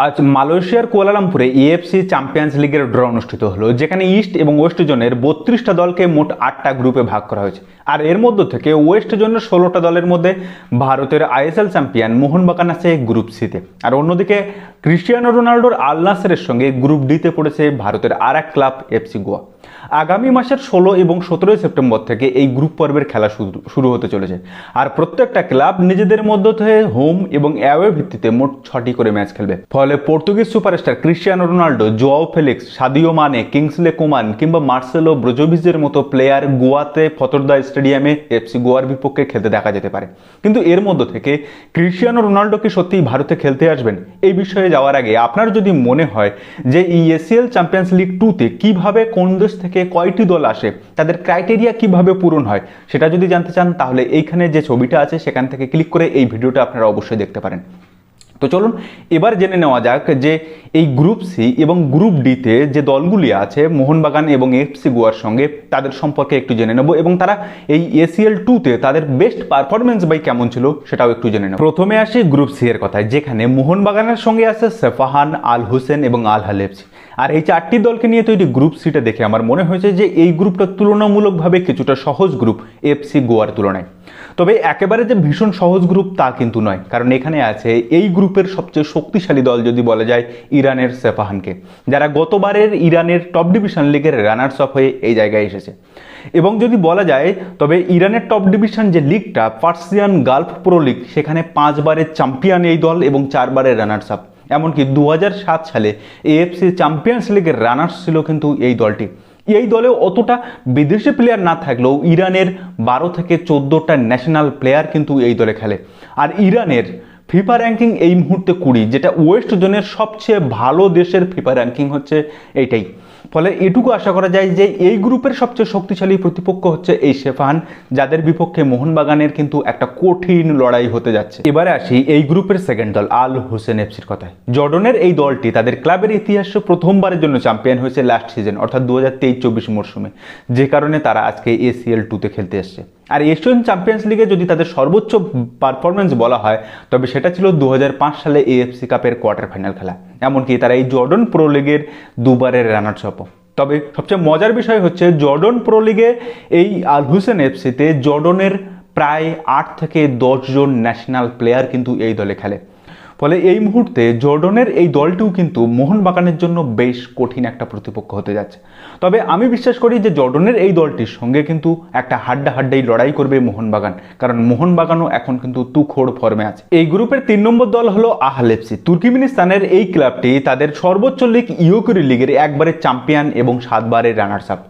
আজ মালয়েশিয়ার কুয়ালালামপুরে ইএফসি চ্যাম্পিয়ন্স লিগের ড্র অনুষ্ঠিত হলো, যেখানে ইস্ট এবং ওয়েস্ট জোনের বত্রিশটা দলকে মোট আটটা গ্রুপে ভাগ করা হয়েছে। আর এর মধ্য থেকে ওয়েস্ট জোনের ষোলোটা দলের মধ্যে ভারতের আইএসএল চ্যাম্পিয়ন মোহনবাগান আছে গ্রুপ সিতে আর অন্যদিকে ক্রিস্টিয়ানো রোনাল্ডোর আল নাসেরের সঙ্গে গ্রুপ ডিতে পড়েছে ভারতের আর এক ক্লাব এফসি গোয়া আগামী মাসের ষোলো এবং সতেরোই সেপ্টেম্বর থেকে এই গ্রুপ পর্বের খেলা শুরু হতে চলেছে। আর প্রত্যেকটা ক্লাব নিজেদের মধ্য থেকে হোম এবং অ্যাওয়ে ভিত্তিতে মোট ছটি করে ম্যাচ খেলবে। ফলে Portuguese superstar Cristiano Ronaldo Joao Felix, Sadio Mane Kingsley Coman কিংবা মার্সেলো ব্রোজোভিজের মতো প্লেয়ার গোয়াতে ফতরদা স্টেডিয়ামে এফসি গোয়ার বিপক্ষে খেলতে দেখা যেতে পারে। কিন্তু এর মধ্য থেকে ক্রিস্টিয়ানো রোনাল্ডো কি সত্যিই ভারতে খেলতে আসবেন? এই বিষয়ে যাওয়ার আগে আপনার যদি মনে হয় যে এই এসিএল চ্যাম্পিয়ন্স লিগ টুতে কীভাবে কোন দেশ থেকে কয়টি দল আসে, তাদের ক্রাইটেরিয়া কীভাবে পূরণ হয়, সেটা যদি জানতে চান তাহলে এইখানে যে ছবিটা আছে সেখান থেকে ক্লিক করে এই ভিডিওটা আপনারা অবশ্যই দেখতে পারেন। তো চলুন, এবার জেনে নেওয়া যাক যে এই গ্রুপ সি এবং গ্রুপ ডিতে যে দলগুলি আছে, মোহনবাগান এবং এফসি গোয়ার সঙ্গে, তাদের সম্পর্কে একটু জেনে নেব এবং তারা এই এসিএল টুতে তাদের বেস্ট পারফরমেন্স বাই কেমন ছিল সেটাও একটু জেনে নেব। প্রথমে আসি গ্রুপ সি এর কথায়, যেখানে মোহনবাগানের সঙ্গে আছে সেফাহান, আল হোসেন এবং আল হাল এফসি আর এই চারটি দলকে নিয়ে তৈরি গ্রুপ সিটা দেখে আমার মনে হয়েছে যে এই গ্রুপটা তুলনামূলকভাবে কিছুটা সহজ গ্রুপ এফসি গোয়ার তুলনায়। তবে একেবারে যে ভীষণ সহজ গ্রুপ তা কিন্তু নয়, কারণ এখানে আছে এই গ্রুপের সবচেয়ে শক্তিশালী দল যদি বলা যায় ইরানের সেফাহানকে যারা গতবারের ইরানের টপ ডিভিশন লিগের রানার্স আপ হয়ে এই জায়গায় এসেছে। এবং যদি বলা যায়, তবে ইরানের টপ ডিভিশন যে লিগটা, পার্সিয়ান গালফ প্রো লিগ, সেখানে পাঁচবারের চ্যাম্পিয়ন এই দল এবং চারবারের রানার্স আপ। এমনকি দু হাজার সাত সালে এএফসি চ্যাম্পিয়ন্স লিগের রানার্স ছিল কিন্তু এই দলটি। এই দলে অতটা বিদেশি প্লেয়ার না থাকলেও ইরানের বারো থেকে চোদ্দোটা ন্যাশনাল প্লেয়ার কিন্তু এই দলে খেলে। আর ইরানের ফিফা র্যাঙ্কিং এই মুহূর্তে কুড়ি, যেটা ওয়েস্ট জোনের সবচেয়ে ভালো দেশের ফিফা র্যাঙ্কিং হচ্ছে এইটাই। ফলে এটুকু আশা করা যায় যে এই গ্রুপের সবচেয়ে শক্তিশালী প্রতিপক্ষ হচ্ছে এই শেফান, যাদের বিপক্ষে মোহনবাগানের কিন্তু একটা কঠিন লড়াই হতে যাচ্ছে। এবারে আসি এই গ্রুপের সেকেন্ড দল, আল হোসেন এফসির কথায়। জর্ডনের এই দলটি তাদের ক্লাবের ইতিহাসে প্রথমবারের জন্য চ্যাম্পিয়ন হয়েছে লাস্ট সিজন অর্থাৎ দু হাজার তেইশ চব্বিশ মরশুমে, যে কারণে তারা আজকে এসিএল টুতে খেলতে এসছে। আর এশিয়ান চ্যাম্পিয়ন্স লিগে যদি তাদের সর্বোচ্চ পারফরমেন্স বলা হয়, তবে সেটা ছিল দু হাজার পাঁচ সালে এএফসি কাপের কোয়ার্টার ফাইনাল খেলা। এমনকি তারা এই জর্ডন প্রো লিগের দুবারের রানার্স আপও তবে সবচেয়ে মজার বিষয় হচ্ছে জর্ডন প্রো লিগে এই আল হুসেন এফসিতে জর্ডনের প্রায় আট থেকে দশজন ন্যাশনাল প্লেয়ার কিন্তু এই দলে খেলে। ফলে এই মুহূর্তে জর্ডনের এই দলটিও কিন্তু মোহনবাগানের জন্য বেশ কঠিন একটা প্রতিপক্ষ হতে যাচ্ছে। তবে আমি বিশ্বাস করি যে জর্ডনের এই দলটির সঙ্গে কিন্তু একটা হাড্ডা হাড্ডাই লড়াই করবে মোহনবাগান, কারণ মোহনবাগানও এখন কিন্তু তুখোড় ফর্মে আছে। এই গ্রুপের তিন নম্বর দল হলো আহলেপসি। তুর্কিমিনিস্তানের এই ক্লাবটি তাদের সর্বোচ্চ লিগ ইউকুরি লিগের একবারের চ্যাম্পিয়ন এবং সাতবারের রানার্স আপ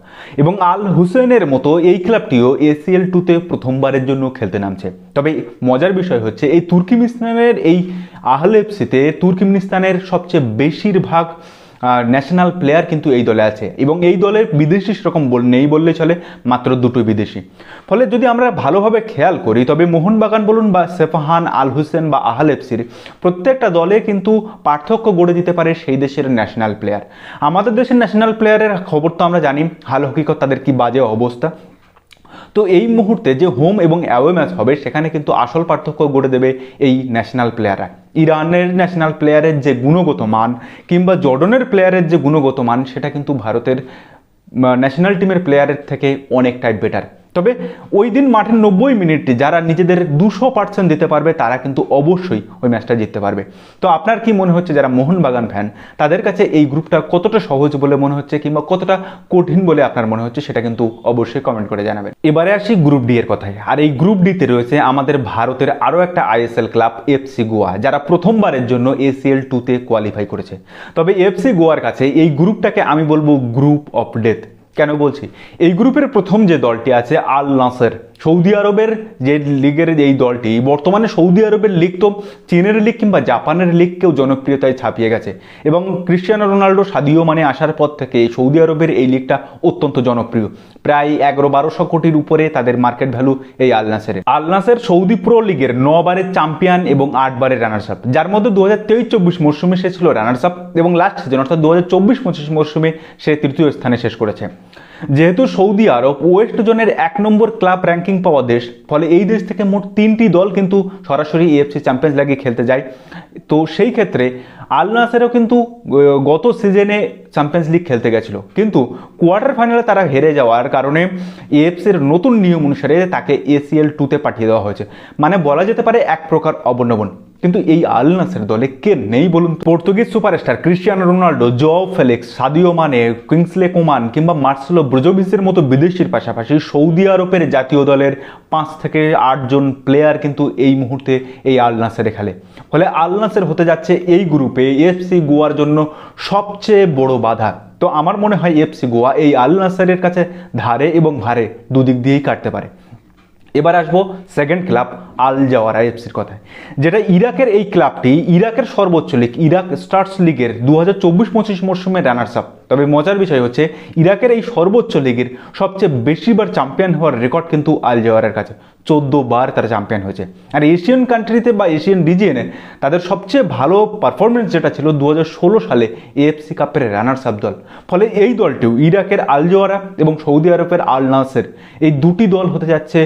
এবং আল হুসেনের মতো এই ক্লাবটিও এসিএল টুতে প্রথমবারের জন্য খেলতে নামছে। তবে মজার বিষয় হচ্ছে এই তুর্কিমিস্তানের এই আহলেপসিতে তুর্কিমিনিস্তানের সবচেয়ে বেশিরভাগ ন্যাশনাল প্লেয়ার কিন্তু এই দলে আছে। এবং এই দলে বিদেশি সেরকম নেই বললে চলে, মাত্র দুটো বিদেশি। ফলে যদি আমরা ভালোভাবে খেয়াল করি, তবে মোহনবাগান বলুন বা সেফাহান আল হুসেন বা আহাল এফসির প্রত্যেকটা দলে কিন্তু পার্থক্য গড়ে দিতে পারে সেই দেশের ন্যাশনাল প্লেয়ার আমাদের দেশের ন্যাশনাল প্লেয়ারের খবর তো আমরা জানি, হাল হকিকত তাদের কি বাজে অবস্থা। তো এই মুহূর্তে যে হোম এবং অ্যাওয়ে ম্যাচ হবে, সেখানে কিন্তু আসল পার্থক্য গড়ে দেবে এই ন্যাশনাল প্লেয়াররা ইরানের ন্যাশনাল প্লেয়ারের যে গুণগত মান কিংবা জর্ডনের প্লেয়ারের যে গুণগত মান, সেটা কিন্তু ভারতের ন্যাশনাল টিমের প্লেয়ারের থেকে অনেকটাই বেটার তবে ওই দিন মাঠের নব্বই মিনিটটি যারা নিজেদের দুশো পার্সেন্ট দিতে পারবে, তারা কিন্তু অবশ্যই ওই ম্যাচটা জিততে পারবে। তো আপনার কি মনে হচ্ছে যারা মোহনবাগান ফ্যান তাদের কাছে এই গ্রুপটা কতটা সহজ বলে মনে হচ্ছে কিংবা কতটা কঠিন বলে আপনার মনে হচ্ছে সেটা কিন্তু অবশ্যই কমেন্ট করে জানাবেন। এবারে আসি গ্রুপ ডি এর কথায়। আর এই গ্রুপ ডিতে রয়েছে আমাদের ভারতের আরও একটা আইএসএল ক্লাব এফসি গোয়া যারা প্রথমবারের জন্য এসিএল টুতে কোয়ালিফাই করেছে। তবে এফসি গোয়ার কাছে এই গ্রুপটাকে আমি বলব গ্রুপ অফ ডেথ কেন বলছি? এই গ্রুপের প্রথম যে দলটি আছে আল নাসের সৌদি আরবের যে লিগের এই দলটি, বর্তমানে সৌদি আরবের লিগ তো চীনের লিগ কিংবা জাপানের লিগকেও জনপ্রিয়তায় ছাপিয়ে গেছে। এবং ক্রিশ্চিয়ানো রোনাল্ডো সাদিও মানে আসার পর থেকে সৌদি আরবের এই লিগটা অত্যন্ত জনপ্রিয়। প্রায় এগারো বারোশো কোটির উপরে তাদের মার্কেট ভ্যালু এই আলনাসের আলনাসের সৌদি প্রো লিগের নবারের চ্যাম্পিয়ন এবং আটবারের রানার্স আপ যার মধ্যে দু হাজার তেইশ চব্বিশ মরশুমে সে ছিল রানার্স আপ এবং লাস্ট সিজন অর্থাৎ দু হাজার চব্বিশ পঁচিশ মরশুমে সে তৃতীয় স্থানে শেষ করেছে। যেহেতু সৌদি আরব ওয়েস্ট জোনের এক নম্বর ক্লাব র্যাঙ্কিং পাওয়া দেশ, ফলে এই দেশ থেকে মোট তিনটি দল কিন্তু সরাসরি এএফসি চ্যাম্পিয়ন্স লিগে খেলতে যায়। তো সেই ক্ষেত্রে আল নাসেরও কিন্তু গত সিজনে চ্যাম্পিয়ন্স লিগ খেলতে গেছিল। কিন্তু কোয়ার্টার ফাইনালে তারা হেরে যাওয়ার কারণে এএফসির নতুন নিয়ম অনুসারে তাকে এসিএল টুতে পাঠিয়ে দেওয়া হয়েছে। মানে বলা যেতে পারে এক প্রকার অবনবন কিন্তু এই আল নাসের দলে কে নেই বলুন? Portuguese superstar Cristiano Ronaldo Joao Felix, Sadio Mane Kingsley Coman কিংবা মার্সেলো ব্রোজোভিসের মতো বিদেশির পাশাপাশি সৌদি আরবের জাতীয় দলের পাঁচ থেকে আটজন প্লেয়ার কিন্তু এই মুহূর্তে এই আল নাসেরে খেলে। ফলে আল নাসের হতে যাচ্ছে এই গ্রুপে এফসি গোয়ার জন্য সবচেয়ে বড় বাধা। তো আমার মনে হয় এফসি গোয়া এই আল নাসারের কাছে ধারে এবং ভারে দুদিক দিয়েই কাটতে পারে। এবার আসব সেকেন্ড ক্লাব আল জাওয়ারা এফসির কথায়। যেটা ইরাকের এই ক্লাবটি, ইরাকের সর্বোচ্চ লিগ, ইরাক স্টার্স লিগের দু হাজার চব্বিশ পঁচিশ মরশুমে রানার্স আপ তবে মজার বিষয় হচ্ছে, ইরাকের এই সর্বোচ্চ লিগের সবচেয়ে বেশিবার চ্যাম্পিয়ন হওয়ার রেকর্ড কিন্তু আল জাওয়ারের কাছে। চোদ্দ বার তারা চ্যাম্পিয়ন হয়েছে। আর এশিয়ান কান্ট্রিতে বা এশিয়ান রিজিয়নে তাদের সবচেয়ে ভালো পারফরমেন্স যেটা ছিল দু হাজার ষোলো সালে এএফসি কাপের রানার্স আপ দল। ফলে এই দলটিও ইরাকের আল জোয়ারা এবং সৌদি আরবের আল নাসের এই দুটি দল হতে যাচ্ছে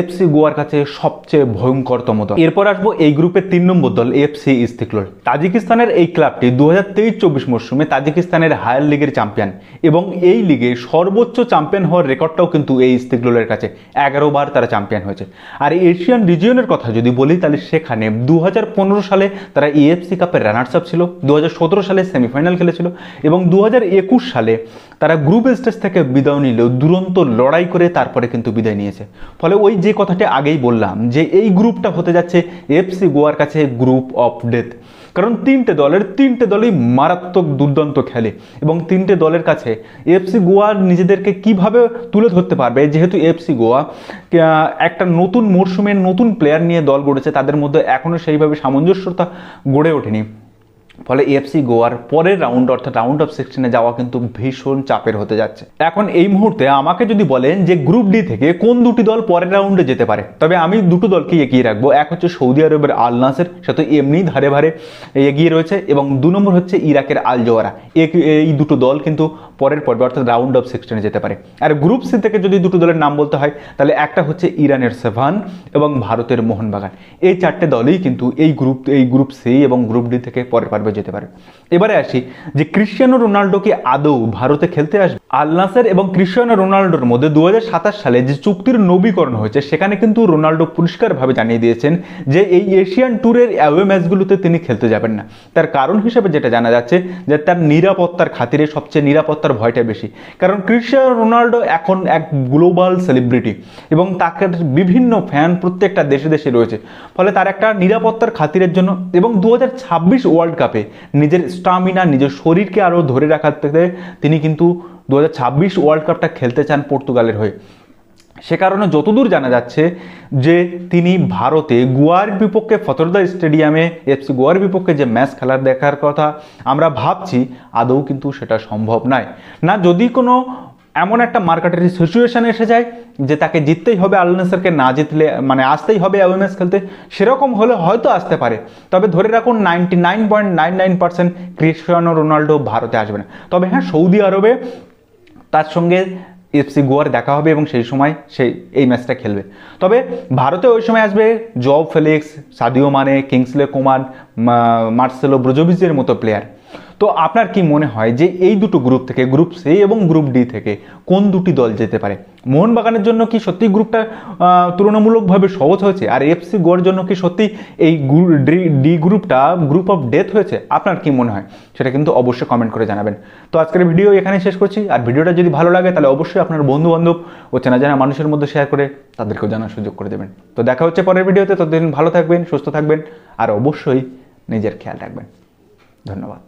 এফসি গোয়ার কাছে সবচেয়ে ভয়ঙ্করতম দল এরপর আসব এই গ্রুপের তিন নম্বর দল এফসি ইস্তিকলোল তাজিকিস্তানের এই ক্লাবটি দু হাজার তেইশ চব্বিশ মরশুমে তাজিকিস্তানের হায়ার লিগের চ্যাম্পিয়ন এবং এই লিগে সর্বোচ্চ চ্যাম্পিয়ন হওয়ার রেকর্ডটাও কিন্তু এই ইস্তিকলোলের কাছে। এগারো বার তারা চ্যাম্পিয়ন হয়েছে। আর এশিয়ান রিজিয়নের কথা যদি বলি, তাহলে সেখানে দু হাজার পনেরো সালে তারা এএফসি কাপের রানার্স আপ ছিল দু হাজার সতেরো সালে সেমিফাইনাল খেলেছিল এবং দু হাজার একুশ সালে তারা গ্রুপ স্টেজ থেকে বিদায় নিলেও দুরন্ত লড়াই করে তারপরে কিন্তু বিদায় নিয়েছে। ফলে ওই যে কথাটি আগেই বললাম, যে এই গ্রুপটা হতে যাচ্ছে এফসি গোয়ার কাছে গ্রুপ অফ ডেথ কারণ তিনটে দলের, তিনটে দলই মারাত্মক দুর্দান্ত খেলে এবং তিনটে দলের কাছে এফসি গোয়া নিজেদেরকে কীভাবে তুলে ধরতে পারবে, যেহেতু এফসি গোয়া একটা নতুন মরশুমের নতুন প্লেয়ার নিয়ে দল গড়েছে, তাদের মধ্যে এখনও সেইভাবে সামঞ্জস্যতা গড়ে ওঠেনি। ফলে এফসি গোয়ার পরের রাউন্ড অর্থাৎ রাউন্ড অফ সিক্সটিনে যাওয়া কিন্তু ভীষণ চাপের হতে যাচ্ছে। এখন এই মুহূর্তে আমাকে যদি বলেন যে গ্রুপ ডি থেকে কোন দুটি দল পরের রাউন্ডে যেতে পারে, তবে আমি দুটো দলকে এগিয়ে রাখব। এক হচ্ছে সৌদি আরবের আল নাসের, সে তো এমনিই ধারে ভারে এগিয়ে রয়েছে, এবং দু নম্বর হচ্ছে ইরাকের আল জোয়ারা। এই দুটো দল কিন্তু পরের পর্বে, অর্থাৎ রাউন্ড অফ সিক্সটিনে যেতে পারে। আর গ্রুপ সি থেকে যদি দুটো দলের নাম বলতে হয়, তাহলে একটা হচ্ছে ইরানের সেভান এবং ভারতের মোহনবাগান। এই চারটে দলই কিন্তু এই গ্রুপ এই গ্রুপ সি এবং গ্রুপ ডি থেকে পরের পর্বে যেতে পারে। এবারে আসি যে ক্রিশ্চিয়ানো রোনাল্ডো কি আদৌ ভারতে খেলতে আসবে? আল নাসের এবং ক্রিশ্চিয়ানো রোনাল্ডোর মধ্যে দু হাজার সাতাশ সালে যে চুক্তির নবীকরণ হয়েছে, সেখানে কিন্তু রোনাল্ডো পরিষ্কারভাবে জানিয়ে দিয়েছেন যে এই এশিয়ান ট্যুরের অ্যাওয়ে ম্যাচগুলোতে তিনি খেলতে যাবেন না। তার কারণ হিসেবে যেটা জানা যাচ্ছে যে তার নিরাপত্তার খাতিরে সবচেয়ে নিরাপত্তার ভয়টা বেশি। কারণ ক্রিশ্চিয়ানো রোনাল্ডো এখন এক গ্লোবাল সেলিব্রিটি এবং তাকে বিভিন্ন ফ্যান প্রত্যেকটা দেশে দেশে রয়েছে। ফলে তার একটা নিরাপত্তার খাতিরের জন্য এবং দু হাজার ছাব্বিশ ওয়ার্ল্ড কাপে নিজের স্টামিনা নিজের শরীরকে আরও ধরে রাখার রাখাতে তিনি কিন্তু দু ওয়ার্ল্ড কাপটা খেলতে চান পর্তুগালের হয়ে। সে কারণে যতদূর জানা যাচ্ছে যে তিনি ভারতে গোয়ার বিপক্ষে ফতরদা স্টেডিয়ামে এফসি গোয়ার বিপক্ষে যে ম্যাচ খেলার দেখার কথা আমরা ভাবছি, আদৌ কিন্তু সেটা সম্ভব নয়। না, যদি কোনো এমন একটা মার্কেটের সিচুয়েশান এসে যায় যে তাকে জিততেই হবে আলনেসারকে, না জিতলে মানে আসতেই হবে অ্যাওয়েমেস খেলতে। সেরকম হলে হয়তো আসতে পারে। তবে ধরে রাখুন ninety nine point nine nine percent Cristiano Ronaldo ভারতে আসবে না। তবে হ্যাঁ সৌদি আরবে তার সঙ্গে এফসি গোয়ার দেখা হবে এবং সেই সময় সেই এই ম্যাচটা খেলবে। তবে ভারতে ওই সময় আসবে Joao Felix Sadio Mane Kingsley Coman মা- মার্সেলো ব্রোজোভিচের মতো প্লেয়ার তো আপনার কি মনে হয় যে এই দুটো গ্রুপ থেকে গ্রুপ সি এবং গ্রুপ ডি থেকে কোন দুটি দল যেতে পারে? মোহনবাগানের জন্য কি সত্যি গ্রুপটা তুলনামূলকভাবে সহজ হয়েছে? আর এফসি গোয়ার জন্য কি সত্যি এই ডি- গ্রুপটা গ্রুপ অফ ডেথ হয়েছে? আপনার কি মনে হয়? সেটা কিন্তু অবশ্যই কমেন্ট করে জানাবেন। তো আজকের ভিডিও এখানে শেষ করছি। আর ভিডিওটা যদি ভালো লাগে, তাহলে অবশ্যই আপনার বন্ধু বান্ধব ও চেনা জানা মানুষের মধ্যে শেয়ার করে তাদেরকেও জানার সুযোগ করে দেবেন। তো দেখা হচ্ছে পরের ভিডিওতে ততদিন ভালো থাকবেন, সুস্থ থাকবেন, আর অবশ্যই নিজের খেয়াল রাখবেন। ধন্যবাদ।